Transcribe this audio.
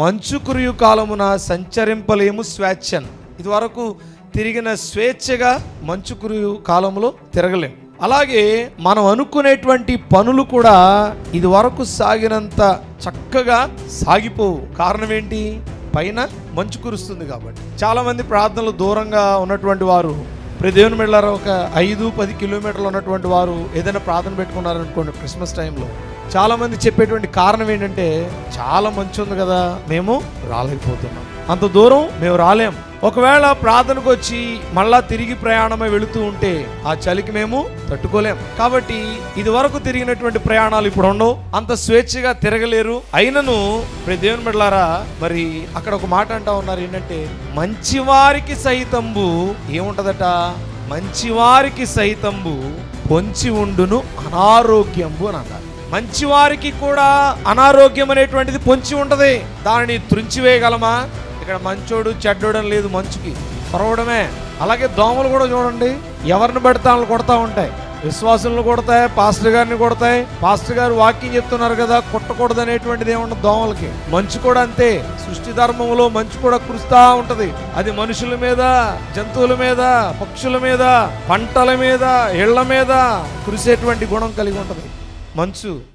మంచు కురియు కాలమున సంచరింపలేము స్వేచ్ఛన్. ఇదివరకు తిరిగిన స్వేచ్ఛగా మంచు కురియు కాలంలో తిరగలేము. అలాగే మనం అనుకునేటువంటి పనులు కూడా ఇది వరకు సాగినంత చక్కగా సాగిపోవు. కారణం ఏంటి? పైన మంచు కురుస్తుంది కాబట్టి. చాలామంది ప్రార్థనలు దూరంగా ఉన్నటువంటి వారు ప్రతి దేవుని మెళ్ళారా ఒక ఐదు పది కిలోమీటర్లు ఉన్నటువంటి వారు ఏదైనా ప్రార్థన పెట్టుకున్నారనుకోండి క్రిస్మస్ టైంలో. చాలామంది చెప్పేటువంటి కారణం ఏంటంటే చాలా మంచి ఉంది కదా మేము రాలేకపోతున్నాం. అంత దూరం మేము రాలేం. ఒకవేళ ప్రార్థనకు వచ్చి మళ్ళా తిరిగి ప్రయాణమై వెళుతూ ఉంటే ఆ చలికి మేము తట్టుకోలేం. కాబట్టి ఇది వరకు తిరిగినటువంటి ప్రయాణాలు ఇప్పుడు ఉండవు. అంత స్వేచ్ఛగా తిరగలేరు. అయినను ప్రతి దేవుని బిడ్డలారా మరి అక్కడ ఒక మాట అంటా ఉన్నారు ఏంటంటే మంచివారికి సైతంబు ఏముంటదట? మంచివారికి సైతంబు పొంచి ఉండును అనారోగ్యంబు అని అన్నారు మంచివారికి కూడా అనారోగ్యం అనేటువంటిది పొంచి ఉంటది. దానిని త్రుంచివేయగలమా? ఇక్కడ మంచోడు చెడ్డోడం లేదు మంచుకి. పొరవడమే అలాగే దోమలు కూడా చూడండి. ఎవరిని పెడితే వాళ్ళని కొడతా ఉంటాయి. విశ్వాసులను కొడతాయి పాస్టర్ గారిని కొడతాయి. పాస్టర్ గారు వాక్యం చెప్తున్నారు కదా కొట్టకూడదు అనేటువంటిది ఏముండదు దోమలకి. మంచు కూడా అంతే. సృష్టి ధర్మంలో మంచు కూడా కురుస్తా ఉంటది. అది మనుషుల మీద జంతువుల మీద పక్షుల మీద పంటల మీద ఇళ్ళ మీద కురిసేటువంటి గుణం కలిగి ఉంటది. మంచు